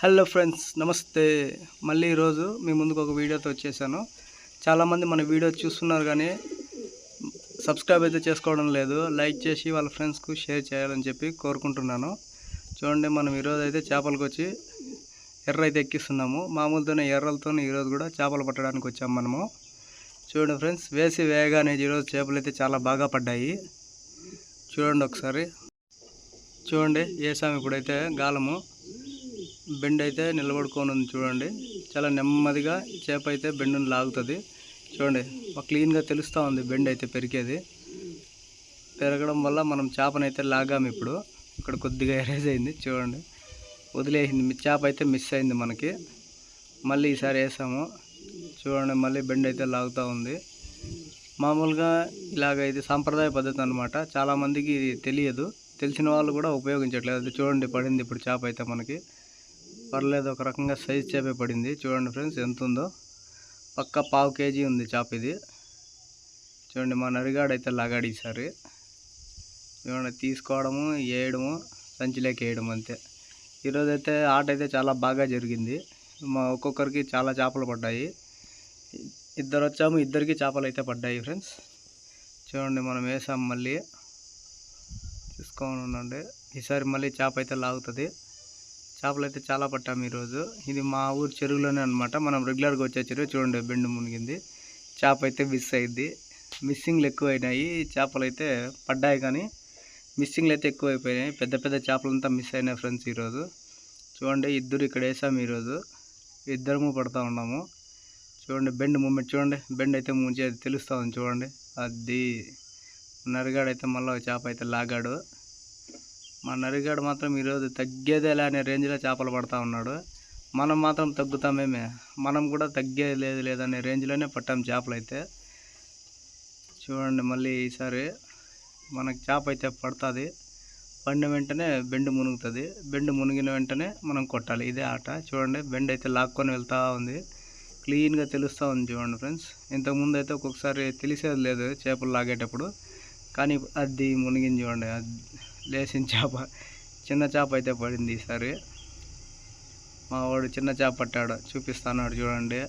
Hello friends నమస్తే. మళ్ళీ ఈరోజు మీ ముందుకు ఒక వీడియోతో వచ్చేసాను. చాలామంది మన వీడియో చూస్తున్నారు కానీ సబ్స్క్రైబ్ అయితే చేసుకోవడం లేదు. లైక్ చేసి వాళ్ళ ఫ్రెండ్స్కు షేర్ చేయాలని చెప్పి కోరుకుంటున్నాను. చూడండి మనం ఈరోజు అయితే చేపలకు వచ్చి ఎర్ర అయితే ఎక్కిస్తున్నాము. మామూలుతోనే ఎర్రలతోనే ఈరోజు కూడా చేపలు పట్టడానికి వచ్చాము మనము. చూడండి ఫ్రెండ్స్ వేసి వేయగానే ఈరోజు చేపలు అయితే చాలా బాగా పడ్డాయి. చూడండి ఒకసారి. చూడండి వేసాము ఇప్పుడైతే గాలము. బెండ్ అయితే నిలబడుకొని ఉంది చూడండి. చాలా నెమ్మదిగా చేప అయితే బెండును లాగుతుంది. చూడండి ఒక క్లీన్గా తెలుస్తూ ఉంది బెండ్ అయితే పెరిగేది. పెరగడం వల్ల మనం చేపనైతే లాగాము ఇప్పుడు. ఇక్కడ కొద్దిగా ఎరేజ్ అయింది చూడండి. వదిలేసింది చేప అయితే మిస్ అయింది మనకి. మళ్ళీ ఈసారి వేసాము. చూడండి మళ్ళీ బెండ్ అయితే లాగుతూ ఉంది. మామూలుగా ఇలాగ ఇది సాంప్రదాయ పద్ధతి అనమాట చాలామందికి ఇది తెలియదు. తెలిసిన వాళ్ళు కూడా ఉపయోగించట్లేదు. చూడండి పడింది ఇప్పుడు చేప అయితే మనకి. పర్లేదు ఒక రకంగా సైజ్ చేపే పడింది. చూడండి ఫ్రెండ్స్ ఎంత ఉందో పక్క పావు కేజీ ఉంది చేప ఇది. చూడండి మా నరిగాడైతే అయితే లాగాడు ఈసారి. చూడండి తీసుకోవడము వేయడము సంచిలోకి వేయడం అంతే. ఈరోజు అయితే ఆట అయితే చాలా బాగా జరిగింది. మా ఒక్కొక్కరికి చాలా చేపలు పడ్డాయి. ఇద్దరు వచ్చాము ఇద్దరికి చేపలు అయితే పడ్డాయి ఫ్రెండ్స్ చూడండి మనం వేసాము మళ్ళీ. తీసుకోని ఈసారి మళ్ళీ చేప అయితే లాగుతుంది. చేపలు అయితే చాలా పట్టాము ఈరోజు. ఇది మా ఊరు చెరువులోనే అనమాట మనం రెగ్యులర్గా వచ్చే చెరువు. చూడండి బెండు మునిగింది. చేప అయితే మిస్ అయింది మిస్సింగ్లు ఎక్కువ అయినాయి చేపలు అయితే పడ్డాయి కానీ మిస్సింగ్లు అయితే ఎక్కువ అయిపోయినాయి పెద్ద పెద్ద చేపలంతా మిస్ అయినాయి ఫ్రెండ్స్ ఈరోజు. చూడండి ఇద్దరు ఇక్కడ వేసాము ఈరోజు. ఇద్దరము పడుతూ ఉన్నాము. చూడండి బెండ్ మూమెంట్ చూడండి బెండ్ అయితే ముంచి అది తెలుస్తుంది చూడండి. అది నరిగాడైతే అయితే మళ్ళీ చేప అయితే లాగాడు. మా నరిగాడు మాత్రం ఈరోజు తగ్గేదేలే అనే రేంజ్లో చేపలు పడతా ఉన్నాడు. మనం మాత్రం తగ్గుతామేమే. మనం కూడా తగ్గేది లేదు లేదనే రేంజ్లోనే పట్టాం చేపలు అయితే చూడండి మళ్ళీ ఈసారి మనకు చేప అయితే పడుతుంది. పడిన వెంటనే బెండు మునుగుతుంది. బెండు మునిగిన వెంటనే మనం కొట్టాలి. ఇదే ఆట. చూడండి బెండ్ అయితే లాక్కొని వెళ్తూ ఉంది. క్లీన్గా తెలుస్తూ ఉంది చూడండి ఫ్రెండ్స్. ఇంతకుముందు అయితే ఒక్కొక్కసారి తెలిసేది లేదు చేపలు లాగేటప్పుడు. కానీ అది మునిగింది చూడండి. అది లేచిన చేప చిన్న చేప అయితే పడింది ఈసారి. మా వాడు చిన్న చేప పట్టాడు చూపిస్తున్నాడు చూడండి.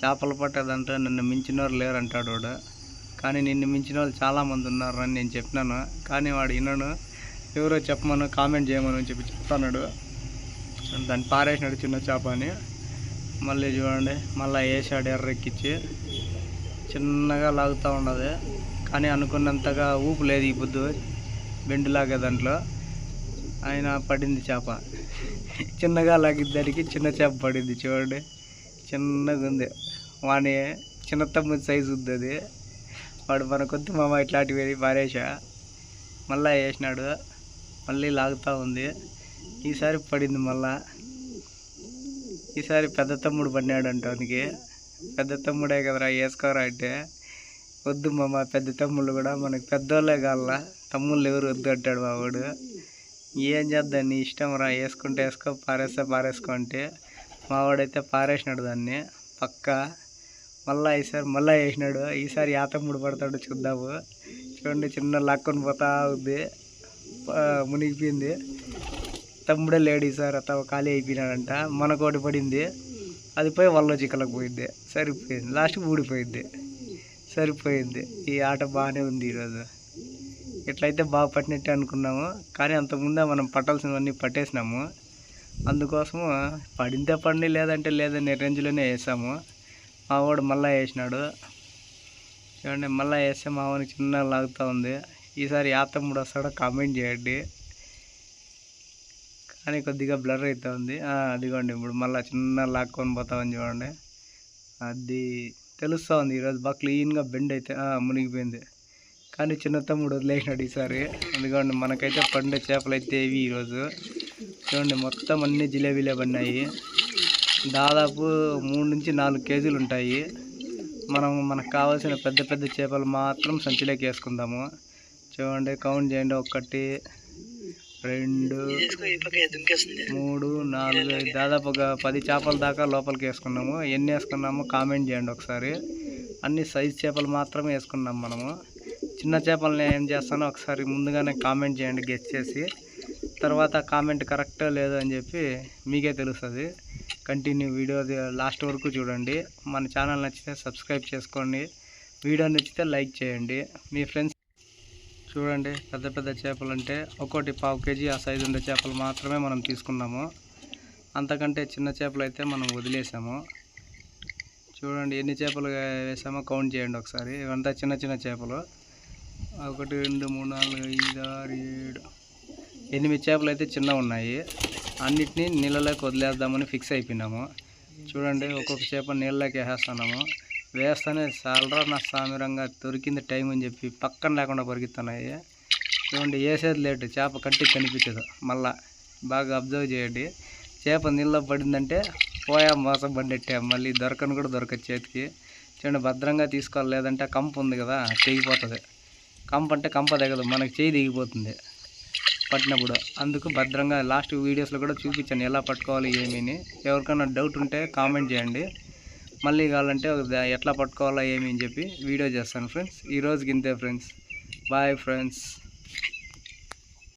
చేపలు పట్టేదంటే నన్ను మించిన వాళ్ళు వాడు. కానీ నిన్ను మించిన వాళ్ళు చాలామంది ఉన్నారు అని నేను చెప్పినాను. కానీ వాడు వినను ఎవరో చెప్పమను కామెంట్ చేయమని అని చెప్పి చెప్తున్నాడు. దాన్ని పారేసినాడు చిన్న చేప అని. మళ్ళీ చూడండి మళ్ళీ వేసాడు ఎర్రెక్కిచ్చి. చిన్నగా లాగుతూ ఉండదు కానీ అనుకున్నంతగా ఊపు లేదు ఈ బుద్ధు. బెండులాగా దాంట్లో ఆయన పడింది చేప. చిన్నగా లాగిద్దరికి చిన్న చేప పడింది చూడండి. చిన్నగా ఉంది. వాని చిన్న తమ్ముడు సైజు ఉంది అది. వాడు మన కొద్ది మామ ఇట్లాంటివి పారేసా మళ్ళా వేసినాడు. మళ్ళీ లాగుతూ ఉంది. ఈసారి పడింది మళ్ళా. ఈసారి పెద్ద తమ్ముడు పడినాడు అంటానికి పెద్ద తమ్ముడే కదరా వేసుకోరా అంటే. వద్దు మా పెద్ద తమ్ముళ్ళు కూడా మనకి పెద్దోళ్ళే కావాలా? తమ్ముళ్ళు ఎవరు వద్దు అంటాడు మా వాడు ఏం చేద్దాం నీ ఇష్టం రా వేసుకుంటే వేసుకో పారేస్తే పారేసుకో అంటే మా వాడైతే పారేసినాడు దాన్ని. పక్క. మళ్ళా ఈసారి మళ్ళా వేసినాడు. ఈసారి ఆ తమ్ముడు పడతాడు చూద్దాము. చూడండి చిన్న లాక్కొని పోతా ఉంది. మునిగిపోయింది. తమ్ముడే లేడు ఈసారి అత ఖాళీ అయిపోయినాడంట. మనకోటి పడింది. అది పోయి వల్ల చిక్కలకు పోయింది. సరిపోయింది. లాస్ట్కి ఊడిపోయింది. సరిపోయింది. ఈ ఆట బాగానే ఉంది ఈరోజు. ఎట్లయితే బాగా పట్టినట్టే అనుకున్నాము కానీ అంతకుముందే మనం పట్టాల్సినవన్నీ పట్టేసినాము. అందుకోసము పడింతే పడిన లేదంటే లేదనే రేంజ్లోనే వేసాము. మా వాడు మళ్ళీ వేసినాడు. చూడండి మళ్ళీ వేస్తే మా చిన్న లాగుతూ ఉంది. ఈసారి ఆ తమ్ముడు వస్తాడో కామెంట్ చేయండి. కానీ కొద్దిగా బ్లర్ అవుతా ఉంది. అదిగోండి ఇప్పుడు మళ్ళీ చిన్న లాక్కొని పోతామని చూడండి. అది తెలుస్తూ ఉంది ఈరోజు బాగా క్లీన్గా బెండ్ అయితే మునిగిపోయింది. కానీ చిన్న తమ్ముడు వదిలేసినాడు ఈసారి. అందుకోండి మనకైతే పండే చేపలు అయితే ఇవి ఈరోజు? చూడండి మొత్తం అన్ని జిలేబీలే పడినాయి. దాదాపు మూడు నుంచి నాలుగు కేజీలు ఉంటాయి. మనం మనకు కావాల్సిన పెద్ద పెద్ద చేపలు మాత్రం సంచిలోకి వేసుకుందాము. చూడండి కౌంట్ చేయండి. ఒకటి రెండు మూడు నాలుగు ఐదు దాదాపు ఒక పది చేపల దాకా లోపలికి వేసుకున్నాము. ఎన్ని వేసుకున్నాము కామెంట్ చేయండి ఒకసారి. అన్ని సైజ్ చేపలు మాత్రమే వేసుకున్నాం మనము. చిన్న చేపలని ఏం చేస్తానో ఒకసారి ముందుగానే కామెంట్ చేయండి గెస్ చేసి. తర్వాత కామెంట్ కరెక్ట్ లేదో అని చెప్పి మీకే తెలుస్తుంది. కంటిన్యూ వీడియో లాస్ట్ వరకు చూడండి. మన ఛానల్ నచ్చితే సబ్స్క్రైబ్ చేసుకోండి. వీడియో నచ్చితే లైక్ చేయండి. మీ ఫ్రెండ్స్ చూడండి పెద్ద పెద్ద చేపలు అంటే ఒక్కోటి పావు కేజీ ఆ సైజు ఉండే చేపలు మాత్రమే మనం తీసుకున్నాము. అంతకంటే చిన్న చేపలు అయితే మనం వదిలేసాము. చూడండి ఎన్ని చేపలు వేసామో కౌంట్ చేయండి ఒకసారి. ఇవంతా చిన్న చిన్న చేపలు. ఒకటి రెండు మూడు నాలుగు ఐదు ఆరు ఏడు. ఎనిమిది చేపలు అయితే చిన్న ఉన్నాయి. అన్నిటినీ నీళ్ళలోకి వదిలేద్దామని ఫిక్స్ అయిపోయినాము. చూడండి ఒక్కొక్క చేప నీళ్ళలోకి వేసేస్తున్నాము. వేస్తానే చాలరా నా సామిరంగా దొరికింది టైం అని చెప్పి పక్కన లేకుండా పరిగెత్తున్నాయి. చూడండి వేసేది లేటు. చేప కంటికి కనిపించదు. మళ్ళా బాగా అబ్జర్వ్ చేయండి. చేప నీళ్ళలో పడిందంటే పోయా మోసం పడినట్టే మళ్ళీ దొరకను కూడా దొరకదు చేతికి. చూడండి భద్రంగా తీసుకోవాలి. లేదంటే కంప ఉంది కదా తెగిపోతుంది. కంప అంటే కంప దిగదు మనకి చేయి దిగిపోతుంది పట్టినప్పుడు. అందుకు భద్రంగా లాస్ట్ వీడియోస్లో కూడా చూపించాను ఎలా పట్టుకోవాలి ఏమీని. ఎవరికైనా డౌట్ ఉంటే కామెంట్ చేయండి. మళ్ళీ కావాలంటే ఒక ఎట్లా పట్టుకోవాలా ఏమి అని చెప్పి వీడియో చేస్తాను ఫ్రెండ్స్ ఈరోజుకి ఇంతే ఫ్రెండ్స్ బాయ్ ఫ్రెండ్స్